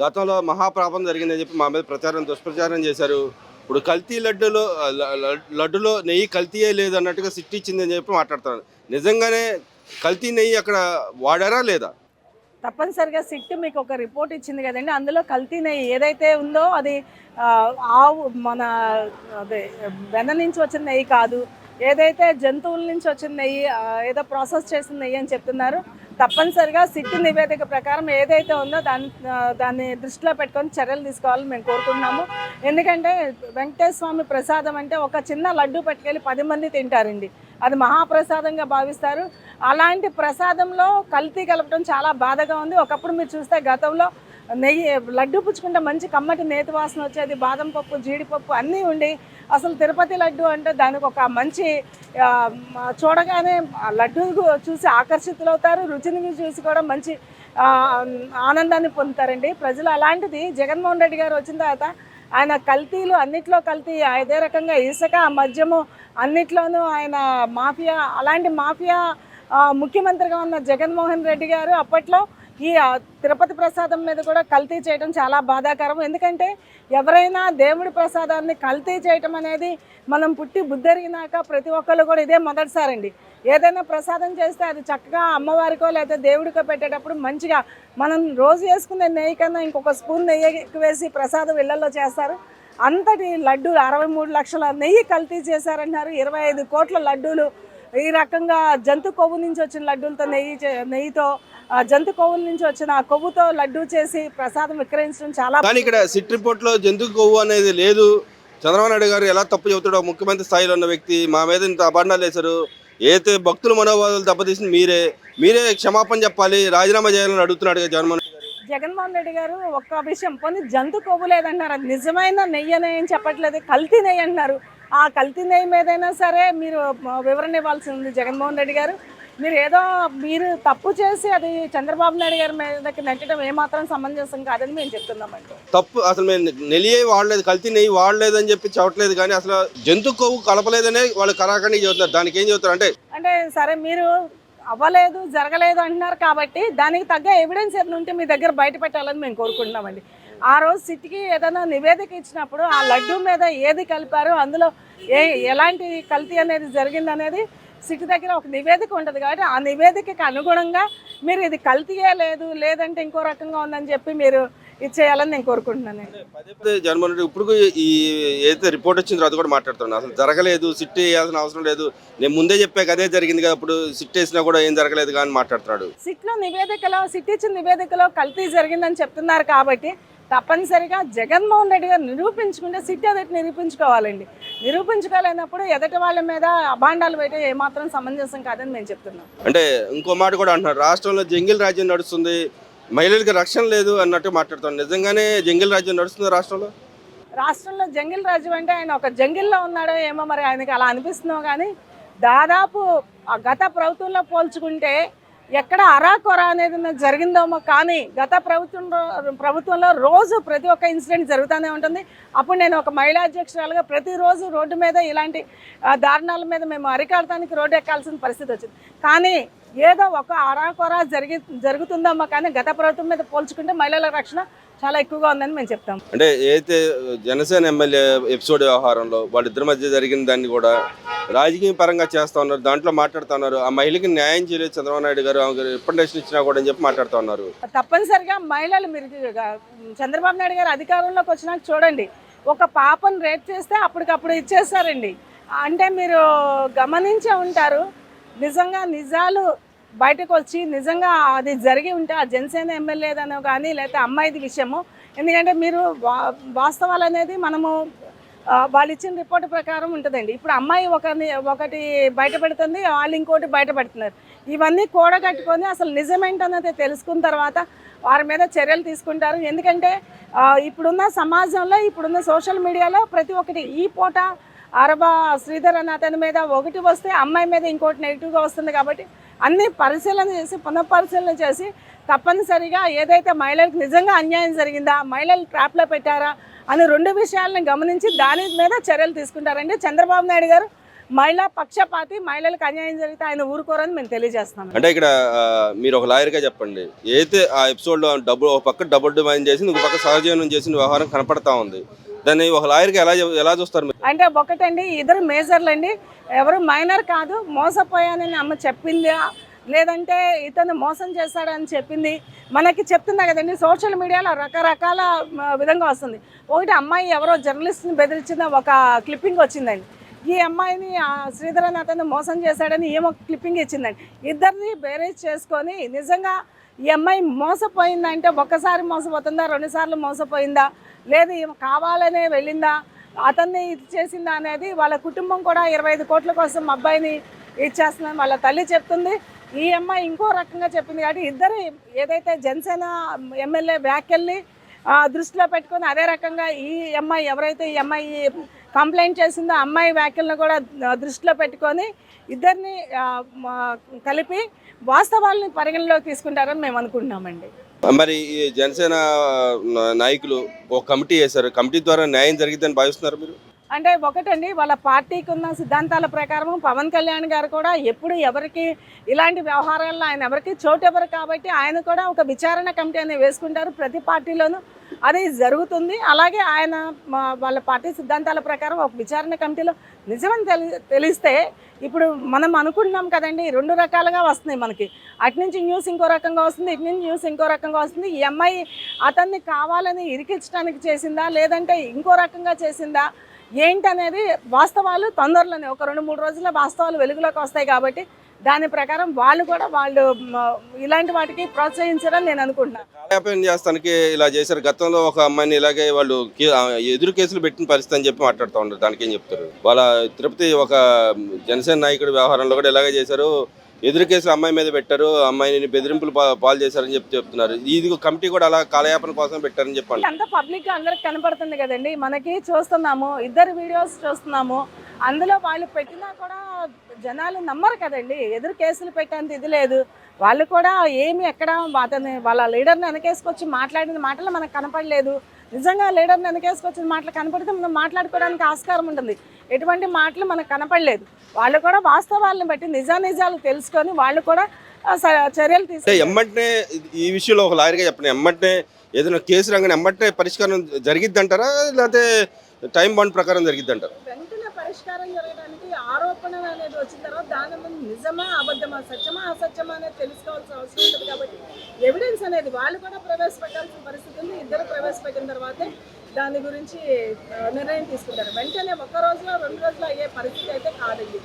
గతంలో మహాప్రాపం జరిగిందని చెప్పి మా మీద ప్రచారం దుష్ప్రచారం చేశారు. ఇప్పుడు కల్తీ లడ్డులో లడ్డులో నెయ్యి కల్తీయే లేదు అన్నట్టుగా సిట్టి ఇచ్చిందని చెప్పి మాట్లాడుతున్నారు. నిజంగానే కల్తీ నెయ్యి అక్కడ వాడారా లేదా? తప్పనిసరిగా సిట్ మీకు ఒక రిపోర్ట్ ఇచ్చింది కదండి. అందులో కల్తీ నెయ్యి ఏదైతే ఉందో అది ఆవు మన అదే వెన్న నుంచి వచ్చిన నెయ్యి కాదు. ఏదైతే జంతువుల నుంచి వచ్చిన నెయ్యి ఏదో ప్రాసెస్ చేసిన నెయ్యి అని చెప్తున్నారు. తప్పనిసరిగా సిట్ నివేదిక ప్రకారం ఏదైతే ఉందో దాన్ని దాన్ని దృష్టిలో పెట్టుకొని చర్యలు తీసుకోవాలని మేము కోరుకుంటున్నాము. ఎందుకంటే వెంకటేశ్వర స్వామి ప్రసాదం అంటే ఒక చిన్న లడ్డు పట్టుకెళ్ళి పది మంది తింటారండి. అది మహాప్రసాదంగా భావిస్తారు. అలాంటి ప్రసాదంలో కల్తీ కలపడం చాలా బాధగా ఉంది. ఒకప్పుడు మీరు చూస్తే గతంలో నెయ్యి లడ్డు పుచ్చుకుంటే మంచి కమ్మటి నేతి వాసన వచ్చేది బాదం పప్పు జీడిపప్పు అన్నీ ఉండి అసలు తిరుపతి లడ్డు అంటే దానికి ఒక మంచి చూడగానే లడ్డు చూసి ఆకర్షితులవుతారు రుచిని చూసి కూడా మంచి ఆనందాన్ని పొందుతారండి. ప్రజలు అలాంటిది జగన్మోహన్ రెడ్డి గారు వచ్చిన తర్వాత ఆయన కల్తీలు అన్నిట్లో కల్తీ అదే రకంగా ఇసుక మద్యము అన్నిట్లోనూ ఆయన మాఫియా అలాంటి మాఫియా ముఖ్యమంత్రిగా ఉన్న జగన్మోహన్ రెడ్డి గారు అప్పట్లో ఈ తిరుపతి ప్రసాదం మీద కూడా కల్తీ చేయడం చాలా బాధాకరం. ఎందుకంటే ఎవరైనా దేవుడి ప్రసాదాన్ని కల్తీ చేయటం అనేది మనం పుట్టి బుద్ధరిగినాక ప్రతి ఒక్కళ్ళు కూడా ఇదే మొదటిసారండి. ఏదైనా ప్రసాదం చేస్తే అది చక్కగా అమ్మవారికో లేదా దేవుడికో పెట్టేటప్పుడు మంచిగా మనం రోజు వేసుకునే నెయ్యి కన్నా ఇంకొక స్పూన్ నెయ్యి ఎక్కువ వేసి ప్రసాదం ఇళ్ళలో చేస్తారు. అంతటి లడ్డు అరవై మూడు లక్షల నెయ్యి కల్తీ చేశారంటున్నారు. ఇరవై ఐదు కోట్ల లడ్డూలు ఈ రకంగా జంతు కొవ్వు నుంచి వచ్చిన లడ్డూలతో నెయ్యి చే- నెయ్యితో ఆ జంతు కొవ్వుల నుంచి వచ్చిన ఆ కొవ్వుతో లడ్డూ చేసి ప్రసాదం విక్రయించడం చాలా కానీ ఇక్కడ సిట్ రిపోర్ట్లో జంతు కొవ్వు అనేది లేదు. చంద్రబాబు నాయుడు గారు ఎలా తప్పు చెబుతాడో ముఖ్యమంత్రి స్థాయిలో ఉన్న వ్యక్తి మా మీద ఇంత అభండాలు వేశారు. ఏతే భక్తుల మనోభావాలు దెబ్బతీసింది మీరే మీరే క్షమాపణ చెప్పాలి రాజీనామా చేయాలని అడుగుతున్నాడు జగన్మోహన్ జగన్మోహన్ రెడ్డి గారు ఒక్క విషయం పోనీ జంతు కొవ్వు లేదంటున్నారు అది నిజమైన నెయ్యి అని ఏం చెప్పట్లేదు. కల్తీ నెయ్యి అంటున్నారు. ఆ కల్తీ నెయ్యి మీదైనా సరే మీరు వివరణ ఇవ్వాల్సి ఉంది జగన్మోహన్ రెడ్డి గారు. మీరు ఏదో మీరు తప్పు చేసి అది చంద్రబాబు నాయుడు గారి మీదకి నెట్టడం ఏమాత్రం సమంజసం కాదని మేము చెప్తున్నామండి. తప్పు అసలు మేము నెయ్యే వాడలేదు కల్తీ నెయ్యి వాడలేదు అని చెప్పి చెప్పట్లేదు కానీ అసలు జంతు కొవ్వు కలపలేదనే వాళ్ళు కరాఖండి చెబుతున్నారు. దానికి ఏం చెబుతారు అంటే అంటే సరే మీరు అవ్వలేదు జరగలేదు అంటున్నారు కాబట్టి దానికి తగ్గ ఎవిడెన్స్ ఏమైనా ఉంటే మీ దగ్గర బయట పెట్టాలని మేము కోరుకుంటున్నామండి. ఆ రోజు సిటీకి ఏదైనా నివేదిక ఇచ్చినప్పుడు ఆ లడ్డు మీద ఏది కలిపారో అందులో ఏ ఎలాంటి కల్తీ అనేది జరిగింది అనేది దగ్గర ఒక నివేదిక ఉంటుంది కాబట్టి ఆ నివేదికకి అనుగుణంగా మీరు ఇది కల్తీయే లేదు లేదంటే ఇంకో రకంగా ఉందని చెప్పి మీరు ఇచ్చేయాలని నేను కోరుకుంటున్నానండి పదే పదే జగన్మోహన్ రెడ్డి ఇప్పుడు ఈ ఏదైతే రిపోర్ట్ వచ్చిందో అది కూడా మాట్లాడుతున్నాను అసలు జరగలేదు సిట్ వేయాల్సిన అవసరం లేదు. నేను ముందే చెప్పాక అదే జరిగింది కదా అప్పుడు సిట్ వేసినా కూడా ఏం జరగలేదు కానీ మాట్లాడుతున్నాడు. సిట్లో నివేదికలో సిట్ ఇచ్చిన నివేదికలో కల్తీ జరిగిందని చెప్తున్నారు కాబట్టి తప్పనిసరిగా జగన్మోహన్ రెడ్డి గారు నిరూపించుకుంటే సిట్ ఎదుటి నిరూపించుకోవాలండి. నిరూపించుకోలేనప్పుడు ఎదుటి వాళ్ళ మీద అభాండాలు వేయడం ఏమాత్రం సమంజసం కాదని మేము చెప్తున్నాం. అంటే ఇంకో మాట కూడా అంటున్నారు. రాష్ట్రంలో జంగిల్ రాజ్యం నడుస్తుంది మహిళలకు రక్షణ లేదు అన్నట్టు మాట్లాడుతాం నిజంగానే జంగిల్ రాజ్యం నడుస్తుంది రాష్ట్రంలో? రాష్ట్రంలో జంగిల్ రాజ్యం అంటే ఆయన ఒక జంగిల్లో ఉన్నాడో ఏమో మరి ఆయనకి అలా అనిపిస్తున్నావు కానీ దాదాపు గత ప్రభుత్వంలో పోల్చుకుంటే ఎక్కడ అరాకొర అనేది జరిగిందేమో కానీ గత ప్రభుత్వంలో ప్రభుత్వంలో రోజు ప్రతి ఒక్క ఇన్సిడెంట్ జరుగుతూనే ఉంటుంది. అప్పుడు నేను ఒక మహిళా అధ్యక్షురాలుగా ప్రతిరోజు రోడ్డు మీద ఇలాంటి దారుణాల మీద మేము అరికాడటానికి రోడ్డు ఎక్కాల్సిన పరిస్థితి వచ్చింది. కానీ ఏదో ఒక అరాకొర జరిగి జరుగుతుందమ్మా కానీ గత ప్రభుత్వం మీద పోల్చుకుంటే మహిళల రక్షణ చాలా ఎక్కువగా ఉందని మేము చెప్తాం. అంటే ఏదైతే జనసేన ఎమ్మెల్యే ఎపిసోడ్ వ్యవహారంలో వాళ్ళిద్దరి మధ్య జరిగిన దాన్ని కూడా రాజకీయ పరంగా చేస్తా ఉన్నారు దాంట్లో మాట్లాడుతూ ఉన్నారు. ఆ మహిళకి న్యాయం చేయలేదు చంద్రబాబు నాయుడు గారు రిప్రజెంటేషన్ ఇచ్చినా కూడా అని చెప్పి మాట్లాడుతూ ఉన్నారు. తప్పనిసరిగా మహిళలు మీరు చంద్రబాబు నాయుడు గారు అధికారంలోకి వచ్చినాక చూడండి. ఒక పాపను రేప్ చేస్తే అప్పటికప్పుడు ఇచ్చేస్తారండి. అంటే మీరు గమనించే ఉంటారు. నిజంగా నిజాలు బయటకు వచ్చి నిజంగా అది జరిగి ఉంటే ఆ జనసేన ఎమ్మెల్యేదనో కానీ లేకపోతే అమ్మాయిది విషయము. ఎందుకంటే మీరు వా వాస్తవాలు అనేది మనము వాళ్ళు ఇచ్చిన రిపోర్ట్ ప్రకారం ఉంటుందండి. ఇప్పుడు అమ్మాయి ఒకరిని ఒకటి బయట పెడుతుంది వాళ్ళు ఇంకోటి బయట పెడుతున్నారు ఇవన్నీ కూడగట్టుకొని అసలు నిజమేంటన్నది తెలుసుకున్న తర్వాత వారి మీద చర్యలు తీసుకుంటారు. ఎందుకంటే ఇప్పుడున్న సమాజంలో ఇప్పుడున్న సోషల్ మీడియాలో ప్రతి ఒక్కటి ఈ పూట అరబా శ్రీధర్ అన్న అతని మీద ఒకటి వస్తే అమ్మాయి మీద ఇంకోటి నెగిటివ్గా వస్తుంది కాబట్టి అన్ని పరిశీలన చేసి పునఃపరిశీలన చేసి తప్పనిసరిగా ఏదైతే మహిళలకు నిజంగా అన్యాయం జరిగిందా మహిళలు ట్రాప్లో పెట్టారా అని రెండు విషయాలను గమనించి దాని మీద చర్యలు తీసుకుంటారండి. చంద్రబాబు నాయుడు గారు మహిళా పక్షపాతి మహిళలకు అన్యాయం జరిగితే ఆయన ఊరుకోరని మేము తెలియజేస్తున్నాం అంటే ఇక్కడ మీరు ఒక లాయర్గా చెప్పండి. ఏదైతే ఆ ఎపిసోడ్లో డబ్బు ఒక పక్క డబుల్ డిమాండ్ చేసి ఇంకో పక్క సహజీవనం చేసిన వ్యవహారం కనపడతా ఉంది. దాన్ని ఒక లాయర్కి ఎలా ఎలా చూస్తారు మీరు? అంటే ఒకటండి ఇద్దరు మేజర్లు అండి ఎవరు మైనర్ కాదు మోసపోయానని అమ్మ చెప్పిందా? లేదంటే ఇతను మోసం చేశాడని చెప్పింది? మనకి చెప్తున్నా కదండి సోషల్ మీడియాలో రకరకాల విధంగా వస్తుంది. ఒకటి అమ్మాయి ఎవరో జర్నలిస్ట్ని బెదిరించిన ఒక క్లిప్పింగ్ వచ్చిందండి. ఈ అమ్మాయిని ఆ శ్రీధరన్ అతను మోసం చేశాడని ఏమో క్లిప్పింగ్ ఇచ్చిందండి. ఇద్దరిని బేరేజ్ చేసుకొని నిజంగా ఈ అమ్మాయి మోసపోయిందంటే ఒక్కసారి మోసపోతుందా రెండుసార్లు మోసపోయిందా? లేదు ఈమె కావాలనే వెళ్ళిందా? అతన్ని ఇది చేసిందా అనేది వాళ్ళ కుటుంబం కూడా ఇరవై ఐదు కోట్ల కోసం అబ్బాయిని ఇచ్చేస్తుందని వాళ్ళ తల్లి చెప్తుంది. ఈ అమ్మాయి ఇంకో రకంగా చెప్పింది కాబట్టి ఇద్దరు ఏదైతే జనసేన ఎమ్మెల్యే వ్యాఖ్యల్ని దృష్టిలో పెట్టుకొని అదే రకంగా ఈ అమ్మాయి ఎవరైతే ఈ అమ్మాయి కంప్లైంట్ చేసిందో అమ్మాయి వ్యాఖ్యలను కూడా దృష్టిలో పెట్టుకొని ఇద్దరిని మా- కలిపి వాస్తవాలని పరిగణలోకి తీసుకుంటారని మేము అనుకుంటున్నామండి. మరి ఈ జనసేన నాయకులు ఒక కమిటీ వేశారు. కమిటీ ద్వారా న్యాయం జరిగిద్దని భావిస్తున్నారు మీరు? అంటే ఒకటండి వాళ్ళ పార్టీకి ఉన్న సిద్ధాంతాల ప్రకారం పవన్ కళ్యాణ్ గారు కూడా ఎప్పుడు ఎవరికి ఇలాంటి వ్యవహారాల్లో ఆయన ఎవరికి చోటు ఎవరు కాబట్టి ఆయన కూడా ఒక విచారణ కమిటీ అనేది వేసుకుంటారు ప్రతి పార్టీలోనూ. అది జరుగుతుంది. అలాగే ఆయన వాళ్ళ పార్టీ సిద్ధాంతాల ప్రకారం ఒక విచారణ కమిటీలో నిజమని తెలి తెలిస్తే ఇప్పుడు మనం అనుకుంటున్నాం కదండి రెండు రకాలుగా వస్తున్నాయి మనకి. అటు నుంచి న్యూస్ ఇంకో రకంగా వస్తుంది ఇటు నుంచి న్యూస్ ఇంకో రకంగా వస్తుంది. ఈ అమ్మాయి అతన్ని కావాలని ఇరికించడానికి చేసిందా లేదంటే ఇంకో రకంగా చేసిందా ఏంటనేది వాస్తవాలు తొందరలోనే. ఒక రెండు మూడు రోజుల్లో వాస్తవాలు వెలుగులోకి వస్తాయి కాబట్టి దాని ప్రకారం వాళ్ళు కూడా వాళ్ళు ఇలాంటి వాటికి ప్రోత్సహించడం నేను అనుకుంటున్నాను. కాలయాపన చేస్తానికి ఇలా చేశారు. గతంలో ఒక అమ్మాయిని ఇలాగే వాళ్ళు ఎదురు కేసులు పెట్టిన పరిస్థితి అని చెప్పి మాట్లాడుతూ ఉంటారు. దానికి ఏం చెప్తారు? వాళ్ళ తిరుపతి ఒక జనసేన నాయకుడి వ్యవహారంలో కూడా ఇలాగే చేశారు. ఎదురు కేసులు అమ్మాయి మీద పెట్టారు అమ్మాయిని బెదిరింపులు పాలు చేశారని చెప్పి చెప్తున్నారు. ఇది కమిటీ కూడా అలా కాలయాపన కోసం పెట్టారని చెప్పండి. అంతా పబ్లిక్గా అందరికి కనపడుతుంది కదండి. మనకి చూస్తున్నాము ఇద్దరు వీడియోస్ చూస్తున్నాము. అందులో వాళ్ళు పెట్టినా కూడా జనాలు నమ్మరు కదండి. ఎదురు కేసులు పెట్టేంత ఇది లేదు. వాళ్ళు కూడా ఏమి ఎక్కడ అతని వాళ్ళ లీడర్ని వెనకేసుకొచ్చి మాట్లాడిన మాటలు మనకు కనపడలేదు. నిజంగా లీడర్ని వెనకేసుకొచ్చిన మాటలు కనపడితే మనం మాట్లాడుకోవడానికి ఆస్కారం ఉంటుంది. ఎటువంటి మాటలు మనకు కనపడలేదు. వాళ్ళు కూడా వాస్తవాలను బట్టి నిజానిజాలు తెలుసుకొని వాళ్ళు కూడా చర్యలు తీసుకు ఎమ్మటనే ఈ విషయంలో ఒక లాయర్గా చెప్పండి. ఎమ్మటనే ఏదైనా కేసు రంగానే ఎమ్మటనే పరిష్కారం జరిగిద్దంటారా? లేకపోతే టైం బాండ్ ప్రకారం జరిగిద్దంటారా? వెంటనే పరిష్కారం జరగడానికి ఆరోపణ అనేది వచ్చిన తర్వాత దాని ముందు నిజమా అబద్ధమా సత్యమా అసత్యమా అనేది తెలుసుకోవాల్సిన అవసరం ఉంటుంది కాబట్టి ఎవిడెన్స్ అనేది వాళ్ళు కూడా ప్రవేశపెట్టాల్సిన పరిస్థితి ఉంది. ఇద్దరు ప్రవేశపెట్టిన తర్వాతే దాని గురించి నిర్ణయం తీసుకుంటారు. వెంటనే ఒక్క రోజులో రెండు రోజులు అయ్యే పరిస్థితి అయితే కాదండి.